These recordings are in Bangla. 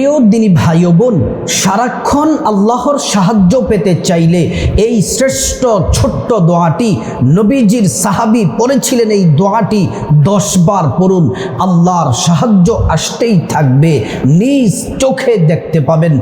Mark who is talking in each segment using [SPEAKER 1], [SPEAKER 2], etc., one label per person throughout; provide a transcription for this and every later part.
[SPEAKER 1] প্রিয় দিনী ভাই বোন, সারাক্ষণ আল্লাহর সাহায্য পেতে চাইলে এই শ্রেষ্ঠ ছোট্ট দোয়াটি নবীজির সাহাবি পড়েছিলেন এই দোয়াটি দশবার পড়ুন, আল্লাহর সাহায্য আসতেই থাকবে, নিজ চোখে দেখতে পাবেন।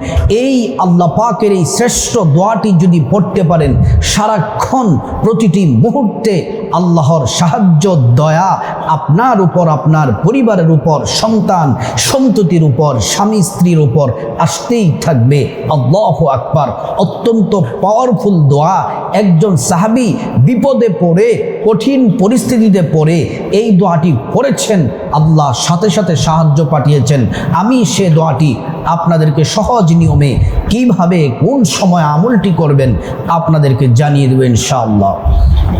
[SPEAKER 1] এই আল্লাহ পাকের এই শ্রেষ্ঠ দোয়াটি যদি পড়তে পারেন, সারাক্ষণ প্রতিটি মুহূর্তে আল্লাহর সাহায্য, দয়া আপনার উপর, আপনার পরিবারের উপর, সন্তান, সন্ততির উপর স্বামী স্ত্রীর উপর আসতেই থাকবে। আল্লাহ আকবার। অত্যন্ত পাওয়ারফুল দোয়া। একজন সাহাবি বিপদে পড়ে, কঠিন পরিস্থিতিতে পড়ে এই দোয়াটি পড়েছেন আল্লাহ সাথে সাথে সাহায্য পাঠিয়েছেন। আমি সে দোয়াটি আপনাদেরকে সহজ নিয়মে কীভাবে কোন সময় আমলটি করবেন আপনাদেরকে জানিয়ে দেবেন ইনশাআল্লাহ।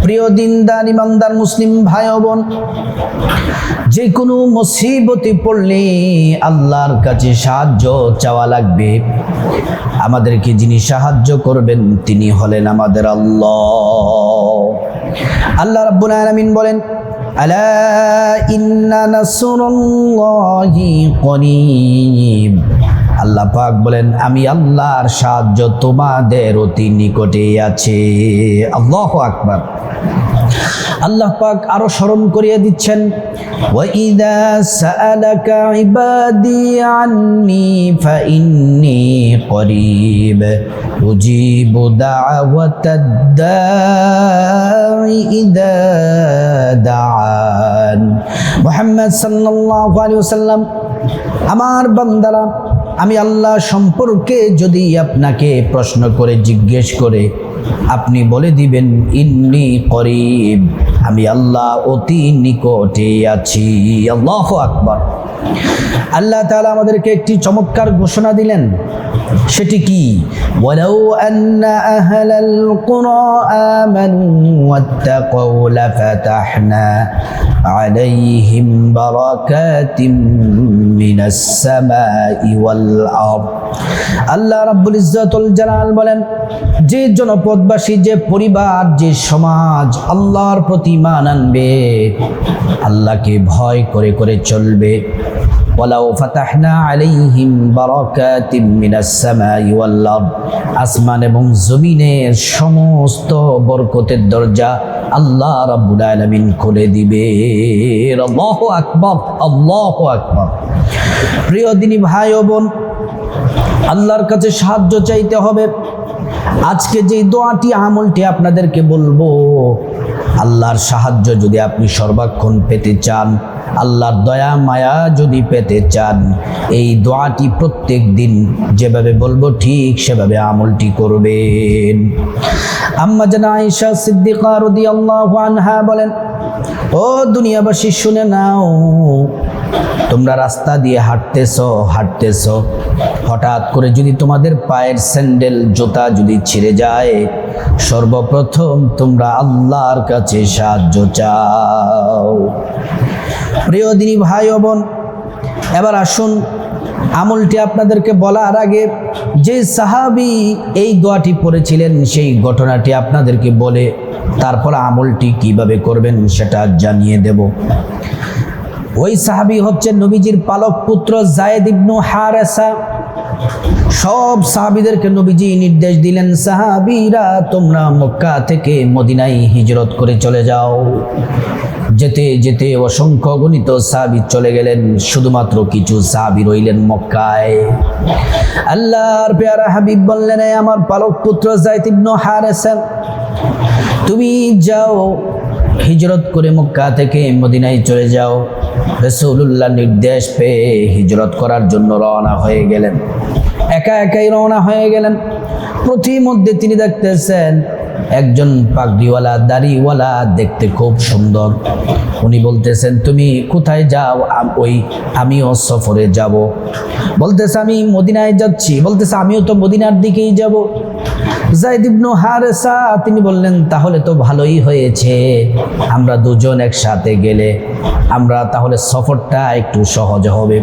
[SPEAKER 1] প্রিয় দিনদার, ইমানদার, মুসলিম ভাই বোন যে কোনো মুসিবতে পড়লে আল্লাহর কাছে সাহায্য চাওয়া লাগবে। আমাদেরকে যিনি সাহায্য করবেন, তিনি হলেন আমাদের আল্লাহ। আল্লাহ রাব্বুল আলামিন বলেন, আলা ইন্না নাসরুল্লাহি আল্লাহ পাক বলেন, আমি আল্লাহর সাহায্য তোমাদের অতি নিকটে আছে। আল্লাহ আকবার। আল্লাহ পাক আরও স্মরণ করিয়ে দিচ্ছেন। ওয়াইদা সাআলাকা ইবাদি আন্নি ফাইন্নি করিব। উজিবু দাওয়াতাদ দাঈ ইদা দাআন। মুহাম্মদ সাল্লাল্লাহু আলাইহি ওয়াসাল্লাম, আমার বান্দারা আমি আল্লাহ সম্পর্কে যদি আপনাকে প্রশ্ন করে, জিজ্ঞেস করে, আপনি বলে দিবেন, ইন্নি করিব। আমি আল্লাহ অতি নিকটে আছি। আল্লাহ আকবর। আল্লাহ তাআলা আমাদেরকে একটি চমৎকার ঘোষণা দিলেন। সেটি কি? আলাইহিম বারাকাতিম মিনাস সামাই ওয়াল আল্লাহ রাব্বুল ইজ্জাতুল জালাল বলেন, যে জনপদবাসী, যে পরিবার, যে সমাজ আল্লাহর প্রতি মান আনবে, আল্লাহকে ভয় করে করে চলবে। ওয়ালাউ ফাতাহনা আলাইহিম বারাকাতিম মিনাস সামাই ওয়াল আরদ। আসমান এবং জমিনের সমস্ত বরকতের দরজা আল্লাহ রাব্বুল আলামিন খুলে দিবে। আল্লাহু আকবার আল্লাহু আকবার। প্রিয় দিনী ভাই ও বোন, আল্লাহর কাছে সাহায্য চাইতে হবে। আজকে যে দোয়াটি, আমলটি আপনাদেরকে বলব, আল্লাহর সাহায্য যদি আপনি সর্বাক্ষণ পেতে চান, আল্লাহর দয়া, মায়া যদি পেতে চান, এই দোয়াটি প্রত্যেক দিন যেভাবে বলব, ঠিক সেভাবে আমলটি করবেন। আম্মা জানা আয়েশা সিদ্দিকা রাদিয়াল্লাহু আনহা বলেন ও দুনিয়াবাসী, শুনে নাও। তোমরা রাস্তা দিয়ে হাঁটতেছ হাঁটতেছ। হঠাৎ করে যদি তোমাদের পায়ের স্যান্ডেল, জুতা যদি ছিঁড়ে যায়, সর্বপ্রথম তোমরা আল্লাহর কাছে সাহায্য চাও। প্রিয় দিনী ভাই বোন, এবার আসুন আমলটি আপনাদেরকে বলার আগে যে সাহাবি এই দোয়াটি পড়েছিলেন, সেই ঘটনাটি আপনাদেরকে বলে তারপর আমলটি কীভাবে করবেন সেটা জানিয়ে দেব। ওই সাহাবি হচ্ছেন নবীজির পালক পুত্র জায়েদ ইবনু হারেসা। সব সাহাবিদেরকে নবীজি নির্দেশ দিলেন, সাহাবিরা, তোমরা মক্কা থেকে মদিনায় হিজরত করে চলে যাও। যেতে যেতে অসংখ্য গণিত সাহাবি চলে গেলেন, শুধুমাত্র কিছু সাহাবি রইলেন মক্কায়। আল্লাহর পেয়ারা হাবিব বললেন, "এ আমার পালক পুত্র জায়দ ইবনু হারেসা তুমি যাও, হিজরত করে মক্কা থেকে মদিনায় চলে যাও। রসুল্লাহ নির্দেশ পেয়ে হিজরত করার জন্য রওনা হয়ে গেলেন। একা একাই রওনা হয়ে গেলেন। প্রতিমধ্যে তিনি দেখতেছেন একজন পাগড়িওয়ালা, দাড়িওয়ালা দেখতে খুব সুন্দর। উনি বলতেছেন, তুমি কোথায় যাও? ওই আমিও সফরে যাব। বলতেছে, আমি মদিনায় যাচ্ছি। বলতেছে, আমিও তো মদিনার দিকেই যাব। জাইদ ইবনু হারেসা, তিনি বললেন, তাহলে তো ভালোই হয়েছে। আমরা দুজন একসাথে গেলে আমরা তাহলে সফরটা একটু সহজ হবে।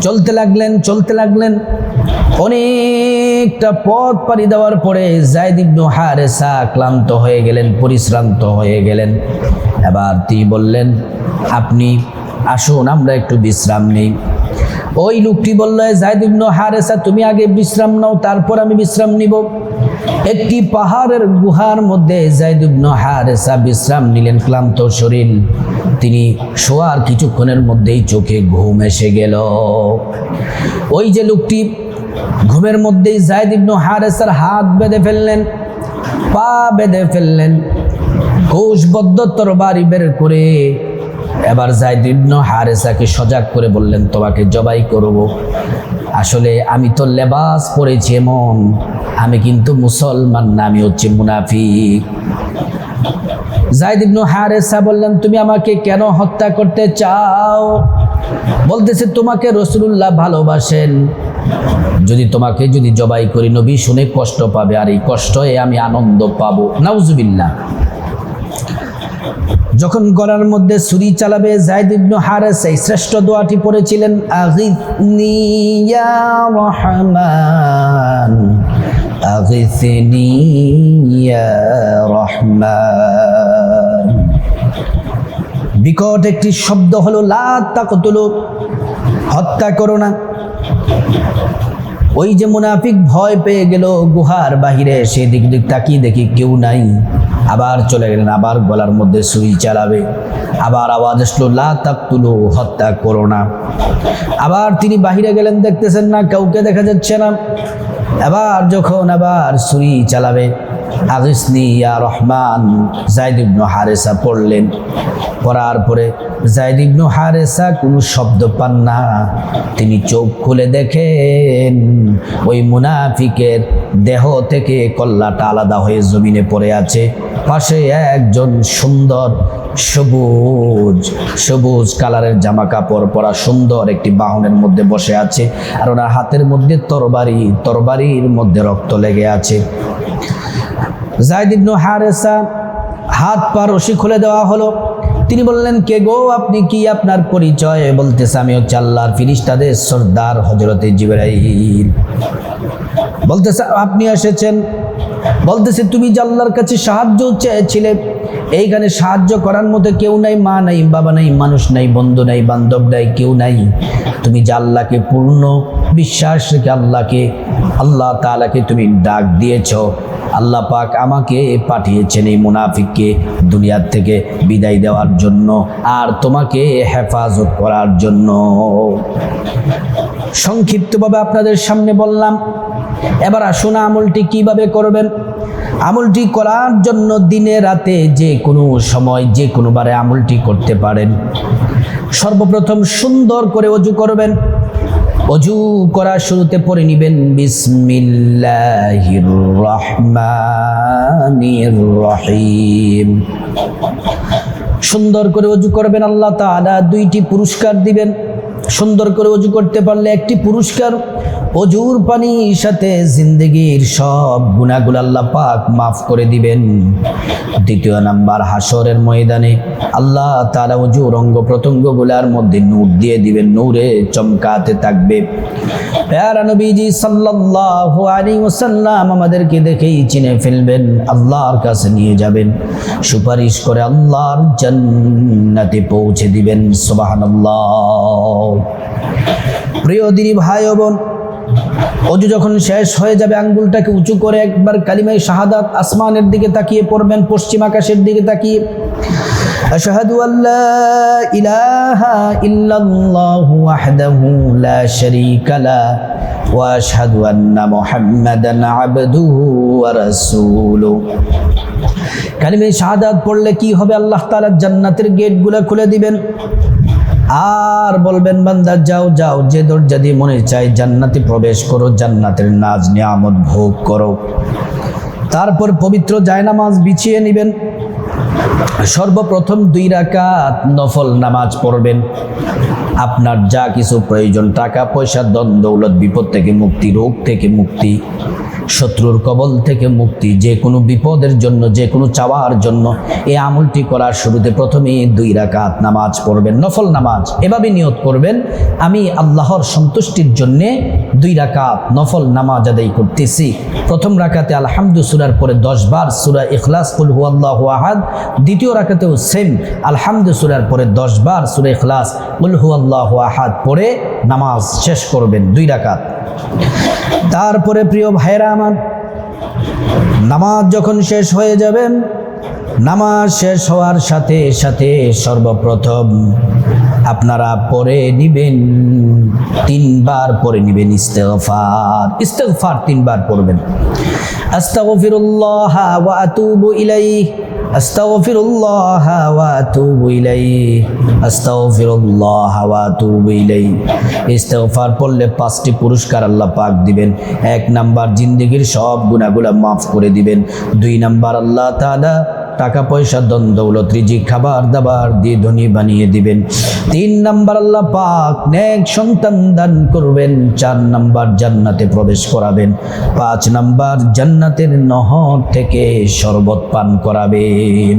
[SPEAKER 1] চলতে লাগলেন চলতে লাগলেন। অনেকটা পথ পাড়ি দেওয়ার পরে জাইদ ইবনু হারেসা ক্লান্ত হয়ে গেলেন, পরিশ্রান্ত হয়ে গেলেন। এবার তিনি বললেন, আপনি আসুন, আমরা একটু বিশ্রাম নেই। ওই লোকটি বলল জায়দ ইবনু হারেসা, তুমি আগে বিশ্রাম নাও, তারপর আমি বিশ্রাম নিব। একটি পাহাড়ের গুহার মধ্যে জায়দ ইবনু হারেসা বিশ্রাম নিলেন, ক্লান্ত শরীর। তিনি শোয়ার কিছুক্ষণের মধ্যেই চোখে ঘুম এসে গেল। ওই যে লোকটি ঘুমের মধ্যেই জায়দ ইবনু হারেসার হাত বেঁধে ফেললেন, পা বেঁধে ফেললেন কোষবদ্ধ তরবারি বের করে এবার জায়দ ইবনু হারেসাকে সজাগ করে বললেন, তোমাকে জবাই করব। আসলে আমি তো লেবাস পরেছি এমন। আমি কিন্তু মুসলমান না, আমি হচ্ছে মুনাফিক। জায়দ ইবনু হারেসা বললেন, তুমি আমাকে কেন হত্যা করতে চাও? বলতেছে, তোমাকে রসুল্লাহ ভালোবাসেন। যদি তোমাকে যদি জবাই করি, নবী শুনে কষ্ট পাবে, আর এই কষ্টে আমি আনন্দ পাবো। নাউজুবিল্লাহ। যখন গলার মধ্যে ছুরি চালাবে জায়দ ইবনু হারেস, এই শ্রেষ্ঠ দোয়াটি পড়েছিলেন রহমান। বিকট একটি শব্দ হলো, লা তাকতুলু, হত্যা করো না। ওই যে মুনাফিক ভয় পেয়ে গেল গুহার বাহিরে সে দিক তাকিয়ে দেখি কেউ নাই। আবার চলে গেলেন, আবার গলার মধ্যে সুই চালাবে। আবার আওয়াজ আসলো, লা তাকতুলু, হত্যা করো না। আবার তিনি বাহিরে গেলেন, দেখতেছেন না, কাউকে দেখা যাচ্ছে না। আবার যখন আবার সুই চালাবে আগিসনি ইয়া রহমান। জায়দ ইবনু হারেসা পড়লেন। পড়ার পরে জায়দ ইবনু হারেসা কোনো শব্দ পান না। তিনি চোখ খুলে দেখেন, ওই মুনাফিকের দেহ থেকে কল্লাটা আলাদা হয়ে জমিনে পড়ে আছে। পাশে একজন সুন্দর সবুজ সবুজ কালারের জামা কাপড় পরা সুন্দর একটি বাহনের মধ্যে বসে আছে আর ওনার হাতের মধ্যে তরবারি, তরবারির মধ্যে রক্ত লেগে আছে। জায়দ ইবনু হারেসা হাত পা রশি খুলে দেওয়া হলো। তিনি বললেন, কে গো? আপনি কি আপনার পরিচয়? বলতেছে, আমি হচ্ছে আল্লাহর ফিরিস্তাদের সর্দার হজরতে জিবরাইল। বলতেছে, আপনি এসেছেন। বলতেছে, তুমি যে আল্লাহর কাছে সাহায্য চেয়েছিলে এইখানে সাহায্য করার মতো কেউ নাই, মা নাই, বাবা নাই, মানুষ নাই, বন্ধু নাই, বান্ধব নাই, কেউ নাই। তুমি যে আল্লাহকে পূর্ণ বিশ্বাস রেখে আল্লাহকে, আল্লাহ তালাকে তুমি ডাক দিয়েছ, আল্লাহ পাক আমাকে পাঠিয়েছেন এই মুনাফিককে দুনিয়ার থেকে বিদায় দেওয়ার জন্য আর তোমাকে হেফাজত করার জন্য। সংক্ষিপ্তভাবে আপনাদের সামনে বললাম, এবার আসুন আমলটি কীভাবে করবেন। আমলটি করার জন্য দিনে রাতে যে কোনো সময় যে কোনোবারে আমলটি করতে পারেন। সর্বপ্রথম সুন্দর করে অজু করবেন। অজু করা শুরুতে পড়ে নিবেন, বিসমিল্লাহির রহমানির রহিম। সুন্দর করে অজু করবেন, আল্লাহ তাআলা দুইটি পুরস্কার দিবেন। সুন্দর করে অজু করতে পারলে একটি পুরস্কার অজুর পানির সাথে জিন্দগির সব গুণাগুলো আল্লাহ পাক মাফ করে দিবেন। দ্বিতীয় নাম্বার হাসরের ময়দানে আল্লাহ তারা অজুর অঙ্গ প্রত্যঙ্গগুলার মধ্যে নূর দিয়ে দিবেন, নূরে চমকাতে থাকবে। নবীজি সাল্লাল্লাহু আলাইহি ওয়াসাল্লাম আমাদেরকে দেখেই চিনে ফেলবেন, আল্লাহর কাছে নিয়ে যাবেন, সুপারিশ করে আল্লাহর জান্নাতে পৌঁছে দিবেন। সুবহানাল্লাহ। প্রিয় দিনী ভাই বোন অজু যখন শেষ হয়ে যাবে, আঙ্গুলটাকে উঁচু করে একবার কালিমাই শাহাদাত আসমানের দিকে তাকিয়ে পড়বেন, পশ্চিম আকাশের দিকে তাকিয়ে। أشهد أن ইলাহা إله إلا লা وحده لا شريك له وأشهد أن محمدا عبده ورسوله কালিমে শাহাদাত পড়লে কি হবে? আল্লাহ তাআলা জান্নাতের গেটগুলো খুলে দিবেন। আর বলবেন, বান্দা, যাও যাও, যে দরজা দিয়ে মনে চায় জান্নাতে প্রবেশ করো, জান্নাতের নাজ, নিয়ামত ভোগ করো। তারপর পবিত্র জায়নামাজ বিছিয়ে নেবেন। সর্বপ্রথম দুই রাকাত নফল নামাজ পড়বেন। আপনার যা কিছু প্রয়োজন, টাকা, পয়সা দ্বন্দ্ব দৌলত, বিপদ থেকে মুক্তি, রোগ থেকে মুক্তি শত্রুর কবল থেকে মুক্তি, যে কোনো বিপদের জন্য, যে কোনো চাওয়ার জন্য এই আমলটি করার শুরুতে প্রথমে দুই রাকাত নামাজ পড়বেন, নফল নামাজ। এভাবে নিয়ত করবেন, আমি আল্লাহর সন্তুষ্টির জন্যে দুই রাকাত নফল নামাজ আদায় করতেছি। প্রথম রাকাতে আলহামদু সুরার পরে দশ বার সুরা ইখলাস, কুল হু আল্লাহ আহাদ। দ্বিতীয় রাকাতেও সেম আলহামদু সুরার পরে দশ বার সুরে খ্লাস উলহু আল্লাহ আহাদ পড়ে নামাজ শেষ করবেন দুই রাকাত। তারপরে প্রিয় ভাইরা আমার নামাজ যখন শেষ হয়ে যাবেন নামাজ শেষ হওয়ার সাথে সাথে সর্বপ্রথম আপনারা পরে নিবেন, তিনবার পরে নিবেন ইস্তেগফার ইস্তেগফার তিনবার পড়বেন। আস্তাগফিরুল্লাহ ওয়া আতুবু ইলাইহি, আস্তাগফিরুল্লাহ ওয়া আতুবু ইলাইহি, আস্তাগফিরুল্লাহ ওয়া আতুবু ইলাইহি। ইস্তেগফার পড়লে পাঁচটি পুরস্কার আল্লাহ পাক দিবেন। এক নাম্বার জিন্দেগির সব গুনাহগুলো মাফ করে দিবেন। দুই নাম্বার আল্লাহ তাআলা টাকা পয়সা দন দৌলত রিজিক, খাবার, দাবার দিয়ে ধনী বানিয়ে দিবেন। তিন নাম্বার আল্লাহ পাক নেক সন্তান দান করবেন, চার নাম্বার জান্নাতে প্রবেশ করাবেন, পাঁচ নাম্বার জান্নাতের নহর থেকে শরবত পান করাবেন।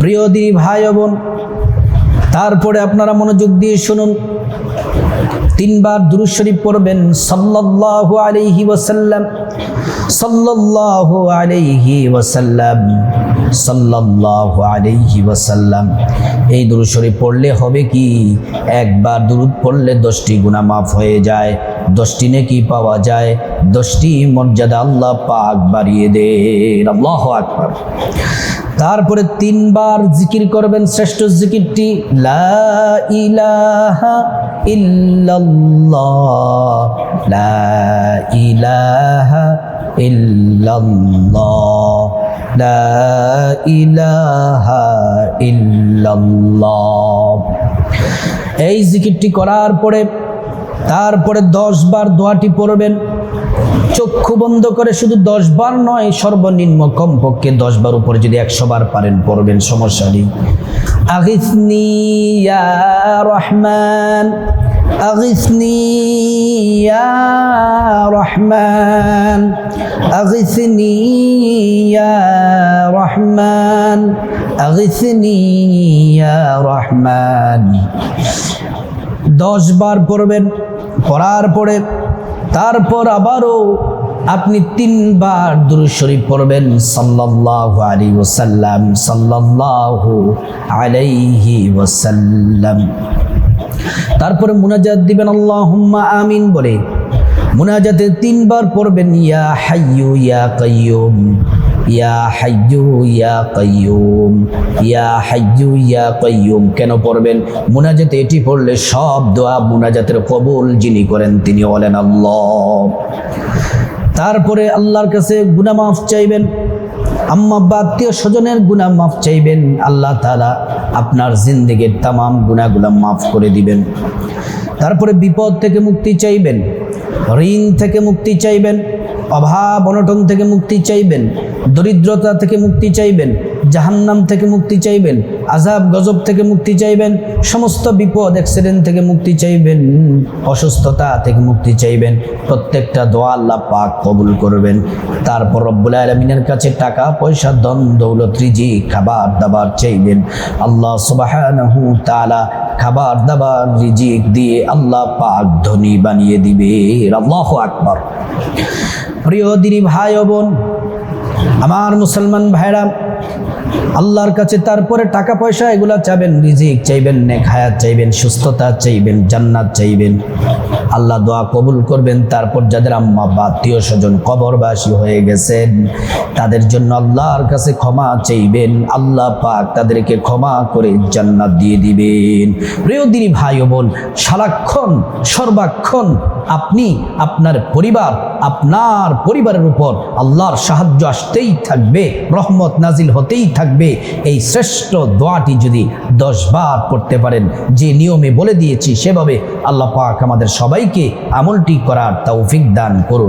[SPEAKER 1] প্রিয় দি ভাই বোন, তারপরে আপনারা মনোযোগ দিয়ে শুনুন। তিনবার দুরুদ শরীফ পড়বেন, সাল্লাল্লাহু আলাইহি ওয়াসাল্লাম, সাল্লাল্লাহু আলাইহি ওয়াসাল্লাম, সাল্লাল্লাহু আলাইহি ওয়াসাল্লাম। এই দুরুদ শরীফ পড়লে হবে কি? একবার দুরুদ পড়লে দশটি গুনাহ মাফ হয়ে যায়, দশটি নেকি পাওয়া যায়, দশটি মর্যাদা আল্লাহ পাক বাড়িয়ে দেন। আল্লাহু আকবার। তারপরে তিনবার জিকির করবেন শ্রেষ্ঠ জিকিরটি, লা ইলাহা লা ইলাহা ইলাহা এই জিকিরটি করার পরে তারপরে দশ বার দোয়াটি পড়বেন। চক্ষু বন্ধ করে শুধু দশ বার নয়, সর্বনিম্ন কমপক্ষে দশ বার উপরে যদি একশো বার পারেন পড়বেন, সমস্যা নেই। আগিসনি রহমান আগিসনি রহমান আগিসনি রহমান আগিসনি রহমান। দশ বার পড়বেন, পড়ার পরে তারপর আবারও আপনি তিনবার শরীফ পড়বেন, সাল্লাল্লাহু আলাইহি ওয়াসাল্লাম, সাল্লাল্লাহু আলাইহি ওয়াসাল্লাম। তারপরে মুনাজাত দিবেন, আল্লাহুম্মা আমিন বলে। মুনাজাতে তিনবার পড়বেন, ইয়া হাইয়ু, ইয়া কাইয়ুম। ইয়া ইয়া কেন পড়বেন? মুনাজাতে এটি পড়লে সব দোয়া মুনাজাতের কবুল যিনি করেন তিনি বলেন আল্লাহ। তারপরে আল্লাহর কাছে গুনাহ মাফ চাইবেন। আম্মা বা আত্মীয় স্বজনের গুনাহ মাফ চাইবেন। আল্লাহ তালা আপনার জিন্দেগির তামাম গুনাহগুলো মাফ করে দিবেন। তারপরে বিপদ থেকে মুক্তি চাইবেন। ঋণ থেকে মুক্তি চাইবেন। অভাব, অনটন থেকে মুক্তি চাইবেন। দরিদ্রতা থেকে মুক্তি চাইবেন, জাহান্নাম থেকে মুক্তি চাইবেন আজাব গজব থেকে মুক্তি চাইবেন, সমস্ত বিপদ অ্যাক্সিডেন্ট থেকে মুক্তি চাইবেন, অসুস্থতা থেকে মুক্তি চাইবেন, প্রত্যেকটা দোয়া আল্লাহ পাক কবুল করবেন। তারপর রব্বুল আলমিনের কাছে টাকা, পয়সা দন দৌলত রিজি খাবার, দাবার চাইবেন। আল্লাহ সুবাহানহু তালা খাবার, দাবার, রিজিক দিয়ে আল্লাহ পাক ধনী বানিয়ে দিবে। আল্লাহ আকবর। প্রিয় দিনী ভাই বোন আমার মুসলমান ভাইরা আল্লাহর কাছে তারপরে টাকা পয়সা এগুলা চাইবেন রিজিক, চাইবেন নেক হায়াত, চাইবেন সুস্থতা, চাইবেন জান্নাত, চাইবেন আল্লাহ দোয়া কবুল করবেন। তারপর যাদের আম্মা বা আত্মীয় স্বজন কবরবাসী হয়ে গেছেন, তাদের জন্য আল্লাহর কাছে ক্ষমা চাইবেন। আল্লাহ পাক তাদেরকে ক্ষমা করে জান্নাত দিয়ে দিবেন। প্রিয় দিনী ভাই ও বোন, সারাক্ষণ, সর্বাক্ষণ আপনি আপনার পরিবার, আপনার পরিবারের উপর আল্লাহর সাহায্য আসতেই থাকবে, রহমত নাজিল হতেই থাকবে এই শ্রেষ্ঠ দোয়াটি যদি দশবার পড়তে পারেন, যে নিয়মে বলে দিয়েছি সেভাবে আল্লাহ পাক আমাদের সবাইকে আমলটি করার তৌফিক দান করুন।